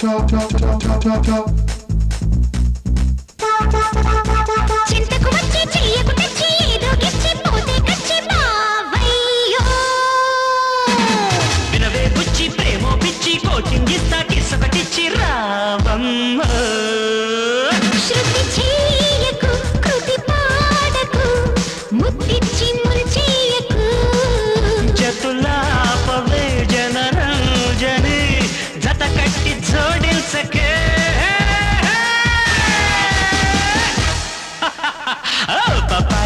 チャチャチャチャチャチャ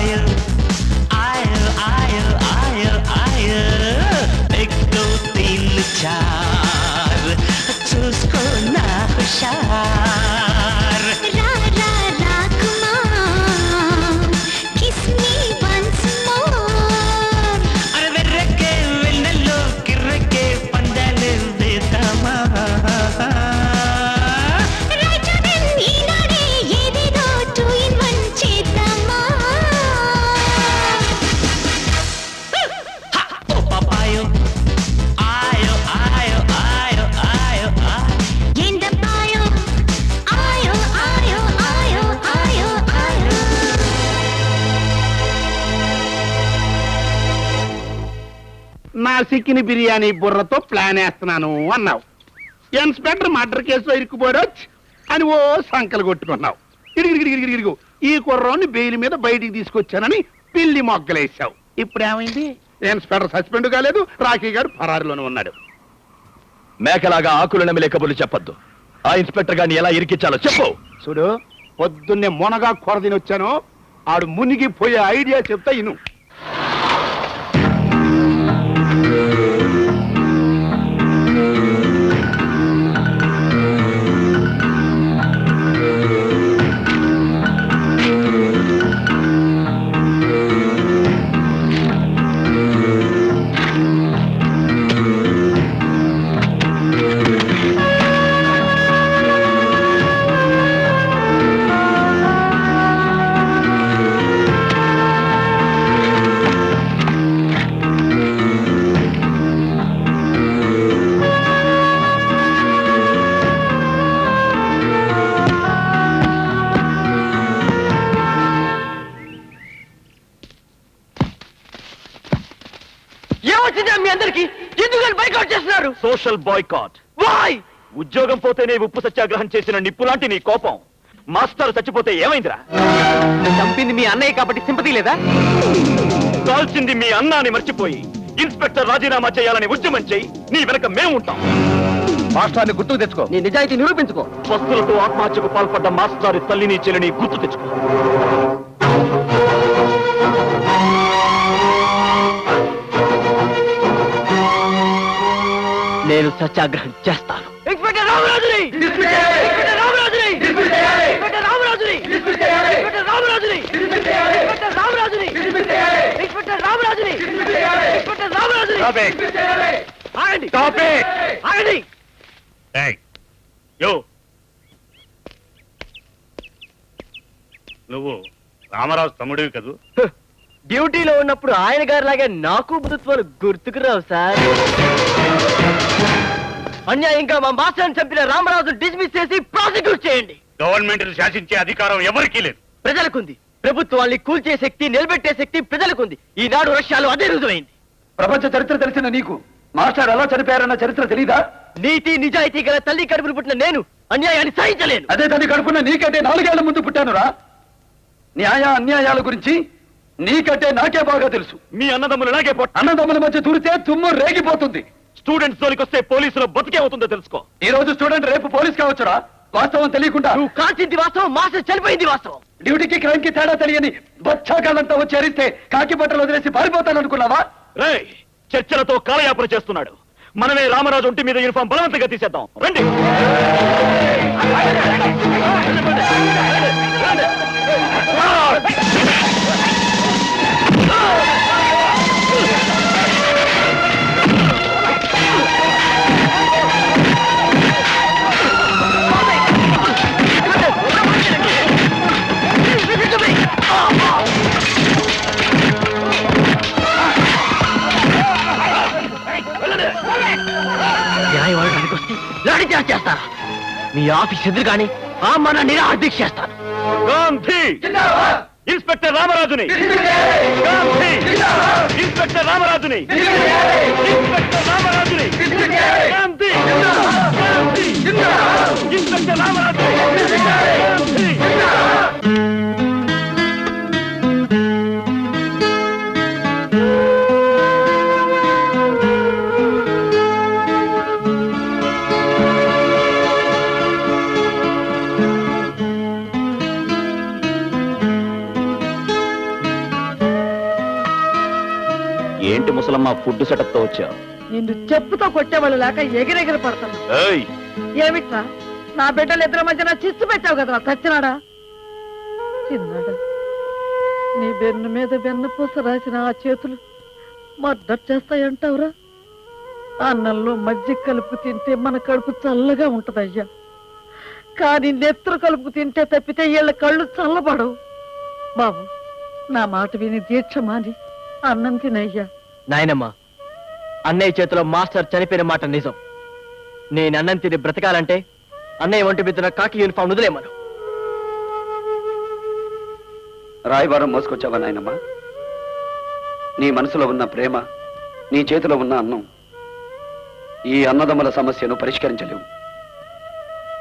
smile నా సిక్కిని బిర్యానీ బుర్రతో plan వేస్తున్నాను అన్నావు. ఇన్స్పెక్టర్ మర్డర్ కేసులో ఇరుక్కుపోడొచ్చు అని ఓ సంకలు కొట్టుకున్నావు. ఇడిగిడిగిడిగిడిగిడిగు ఈ కుర్రోని బెయిల్ మీద బయటికి తీసుకొచ్చానని పిల్లి మొగ్గలేసావు ఇప్పుడు ఏమైంది ఇన్స్పెక్టర్ సస్పెండ్ కాలేదు రాఖీ గారు పరారులోనే ఉన్నాడు. మేకలాగా ఆకులు నమిలే కబుర్లు చెప్పొద్దు. ఆ ఇన్స్పెక్టర్ గారిని ఎలా ఇరికించాలో చెప్పు. చూడు పొద్దున్నే మొనగా కొరదిని వచ్చాను ఆడు మునిగిపోయే ఐడియా చెప్తా ఇను. ఏమొచ్చిందా మీ అందరికి ఎందుకు బైకౌట్ చేస్తున్నారు? సోషల్ బాయ్కాట్ వాయ్ ఉద్యోగం పోతేనే ఉప్పు సత్యాగ్రహం చేసిన నిప్పులాంటి నీ కోపం. మాస్టర్ చచ్చిపోతే ఏమైందిరా? చంపింది మీ అన్నయ్య కాబట్టి సింపతి లేదా? కాల్చింది మీ అన్నాని మర్చిపోయి ఇన్స్పెక్టర్ రాజీనామా చేయాలని ఉద్యమం చేయి నీ వెనక మేముంటాం మాస్టర్ని గుర్తుకు తెచ్చుకో. నీ నిజాయితీ నిరూపించుకో. వస్తువులతో ఆత్మహత్యకు పాల్పడ్డ మాస్టర్ తల్లిని చెల్లిని గుర్తు తెచ్చుకో. నేను సత్యాగ్రహం చేస్తాను. ఇన్స్పెక్టర్ రామరాజుని! ఇన్స్పెక్టర్ రామరాజుని! ఇన్స్పెక్టర్ రామరాజుని! ఇన్స్పెక్టర్ రామరాజుని! ఇన్స్పెక్టర్ రామరాజుని! ఇన్స్పెక్టర్ రామరాజుని! ఇన్స్పెక్టర్ రామరాజుని! ఆగండి! ఆగండి! యో! నువ్వు రామరాజు తమ్ముడివి కదూ? డ్యూటీలో ఉన్నప్పుడు ఆయన గారి లాగే నాకు బుద్ధత్వాలు గుర్తుకు రావు సార్. అన్యాయంగా మా మాస్టర్ని చంపిన రామరాజు డిస్మిస్ చేసి ప్రాసిక్యూట్ చేయండి. గవర్నమెంట్ శాసించే అధికారం ఎవరికీ లేదు. ప్రజలకుంది. ప్రభుత్వాన్ని కూల్చే శక్తి నిలబెట్టే శక్తి ప్రజలకుంది. ఈనాడు రష్యాలో అదే రుజువైంది. ప్రపంచ చరిత్ర తెలిసిన నీకు. మాస్టర్ ఎలా చనిపోయారన్న చరిత్ర తెలీదా? నీతి నిజాయితీ గల తల్లి కడుపును పుట్టిన నేను అన్యాయాన్ని సహించలేను. అదే తల్లి కడుపున్న నీకంటే నాలుగేళ్ళ ముందు పుట్టానురా. న్యాయ అన్యాయాల గురించి నీకంటే నాకే బాగా తెలుసు. మీ అన్నదమ్ములు నాకే అన్నదమ్ముల మధ్య దూరితే తుమ్ము రేగిపోతుంది. స్టూడెంట్స్ జోలికి వస్తే పోలీసులు బతికే అవుతుందో తెలుసుకో. ఈ రోజు స్టూడెంట్ రేపు పోలీస్ కావచ్చురా? వాస్తవం తెలియకుండా. నువ్వు కాల్చింది వాస్తవం మాస్టర్ చనిపోయింది వాస్తవం. డ్యూటీకి క్రైమ్కి తేడా తెలియని బచ్చాకాలంతా వచ్చి అరిస్తే కాకి బట్టలు వదిలేసి పారిపోతాననుకున్నావా రే చర్చలతో కాలయాపన చేస్తున్నాడు. మనమే రామరాజు ఒంటి మీద యూనిఫామ్ బలవంతంగా తీసేద్దాం. రండి. మీ ఆఫీస్ ఎదురు కానీ ఆ మన నిరాహార దీక్ష చేస్తాను. గాంధీ! ఇన్స్పెక్టర్ రామరాజుని! గాంధీ! ఇన్స్పెక్టర్ రామరాజుని! ఇన్స్పెక్టర్ ముసలమ్మ ఫుడ్ సెటప్తో వచ్చా. నిన్ను చెప్పుతో కొట్టేవాళ్ళు లేక ఎగిరెగిరి పడుతున్నా ఏయ్! ఏమిట్రా? నా బిడ్డలు ఇద్దరి మధ్యన చిచ్చు పెట్టావు కదా చచ్చినాడా? చిన్నాడా? నీ బెన్ను మీద బెన్ను పూస రాసిన ఆ చేతులు మర్డర్ చేస్తాయంటావురా? అన్నంలో మజ్జిగ కలుపు తింటే మన కడుపు చల్లగా ఉంటదయ్యా. కానీ నెత్తురు కలుపు తింటే తప్పితే వీళ్ళ కళ్ళు చల్లబడవు. బాబు నా మాట విని దీక్ష మాని అన్నం తినయ్యా. నాయనమ్మ అన్నయ్య చేతిలో మాస్టర్ చనిపోయిన మాట నిజం. నేను అన్నం తిని బ్రతకాలంటే అన్నయ్య ఒంటి మీద కాకి యూనిఫామ్ వదిలేమను రాయబారం మోసుకొచ్చావా నాయనమ్మా? నీ మనసులో ఉన్న ప్రేమ నీ చేతిలో ఉన్న అన్నం ఈ అన్నదమ్ముల సమస్యను పరిష్కరించలేవు.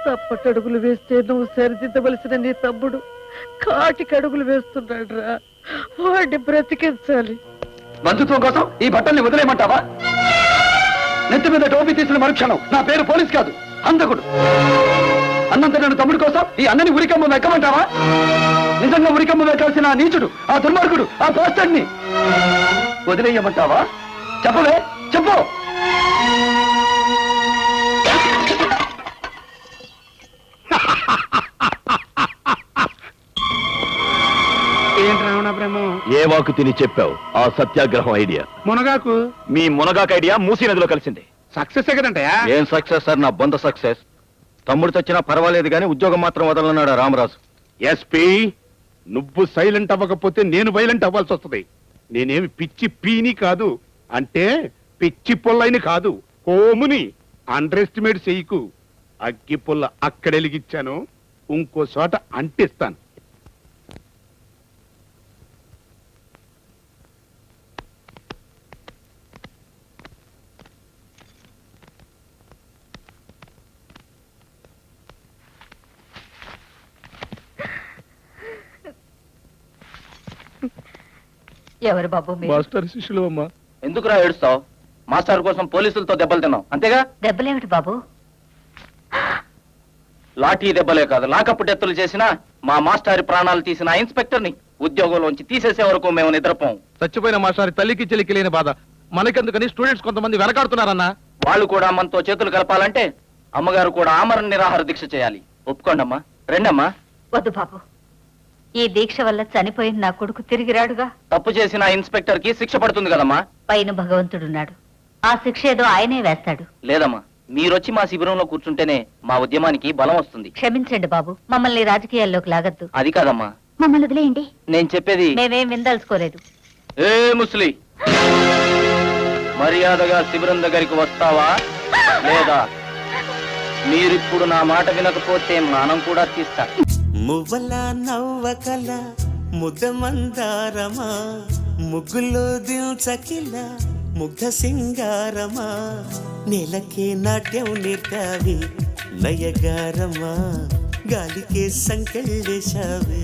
తప్పటడుగులు వేస్తే నువ్వు సరిదిద్దవలసిన నీ తమ్ముడు కాటికి అడుగులు వేస్తున్నాడు రా వాడిని బ్రతికించాలి. బంధుత్వం కోసం ఈ బట్టల్ని వదిలేయమంటావా? నెత్తి మీద టోపీ తీసిన మరుక్షణం. నా పేరు పోలీస్ కాదు హంతకుడు. అన్నంత నేను తమ్ముడు కోసం ఈ అన్నని ఉరికమ్మ వెక్కమంటావా? నిజంగా ఉరికమ్మ వెక్కాల్సిన ఆ నీచుడు ఆ దుర్మార్గుడు ఆ పోస్టర్ని వదిలేయమంటావా? చెప్పవే చెప్పు. బ్రహ్మ ఏ వాకు తిని చెప్పావు? ఆ సత్యాగ్రహం ఐడియా. మునగాకు. మీ మునగాక ఐడియా మూసీ నదిలో కలిసింది. సక్సెస్ కదంటయా ఏం సక్సెస్ సార్? నా బొంద సక్సెస్ తమ్ముడు తెచ్చినా పర్వాలేదు కానీ ఉద్యోగం మాత్రం వదలన్నాడు రామరాజు. ఎస్పీ నువ్వు సైలెంట్ అవ్వకపోతే నేను వైలెంట్ అవ్వాల్సి వస్తుంది. నేనేమి పిచ్చి పీని కాదు. అంటే పిచ్చి పుల్లైని కాదు. కోముని అండర్ ఎస్టిమేట్ చెయ్యకు. అగ్గి పుల్ల అక్కడెలిగిచ్చాను. ఇంకో చోట అంటిస్తాను. ఎవరు బాబు మీరు? మాస్టర్ శిష్యులు అమ్మా ఎందుకురా ఏడుస్తావు? మాస్టర్ కోసం పోలీసులతో దెబ్బలు తిన్నావు. అంతేగా? దెబ్బలేమిటి బాబు? లాఠీ దెబ్బలే కాదు లాకప్పు డెత్తులు చేసిన మా మాస్టారి ప్రాణాలు తీసిన ఆ ఇన్స్పెక్టర్ని ఉద్యోగంలోంచి తీసేసే వరకు మేము నిద్రపోం. చచ్చిపోయిన మాస్టారి తల్లికి చెల్లికి లేని బాధ. మనకెందుకని స్టూడెంట్స్ కొంతమంది వెనకాడుతున్నారన్నా? వాళ్ళు కూడా మనతో చేతులు కలపాలంటే అమ్మగారు కూడా ఆమరణ నిరాహార దీక్ష చేయాలి. ఒప్పుకోండమ్మా. రెండమ్మా. వద్దు బాబు. ఈ దీక్ష వల్ల చనిపోయిన నా కొడుకు తిరిగి రాడుగా తప్పు చేసిన ఇన్స్పెక్టర్కి శిక్ష పడుతుంది కదమ్మా. పైన భగవంతుడున్నాడు. ఆ శిక్ష ఏదో ఆయనే వేస్తాడు. లేదమ్మా మీరొచ్చి మా శిబిరంలో కూర్చుంటేనే మా ఉద్యమానికి బలం వస్తుంది. క్షమించండి బాబు మమ్మల్ని రాజకీయాల్లోకి లాగద్దు. అది కాదమ్మా. మమ్మల్ని వదిలేయండి. నేను చెప్పేది మేమేం విందలుచుకోలేదు. ఏ ముస్లి మర్యాదగా శిబిరం దగ్గరికి వస్తావా? లేదా? మీరిప్పుడు నా మాట వినకపోతే మానం కూడా తీస్తా మువ్వల నవ్వకల ముద్ద మందారమా ముగ్గులో దిల్చకిల ముగ్ధ సింగారమా? నేలకే నాట్యం నేర్తావి నయగారమా? గాలికే సంకెళ్ళేశావే.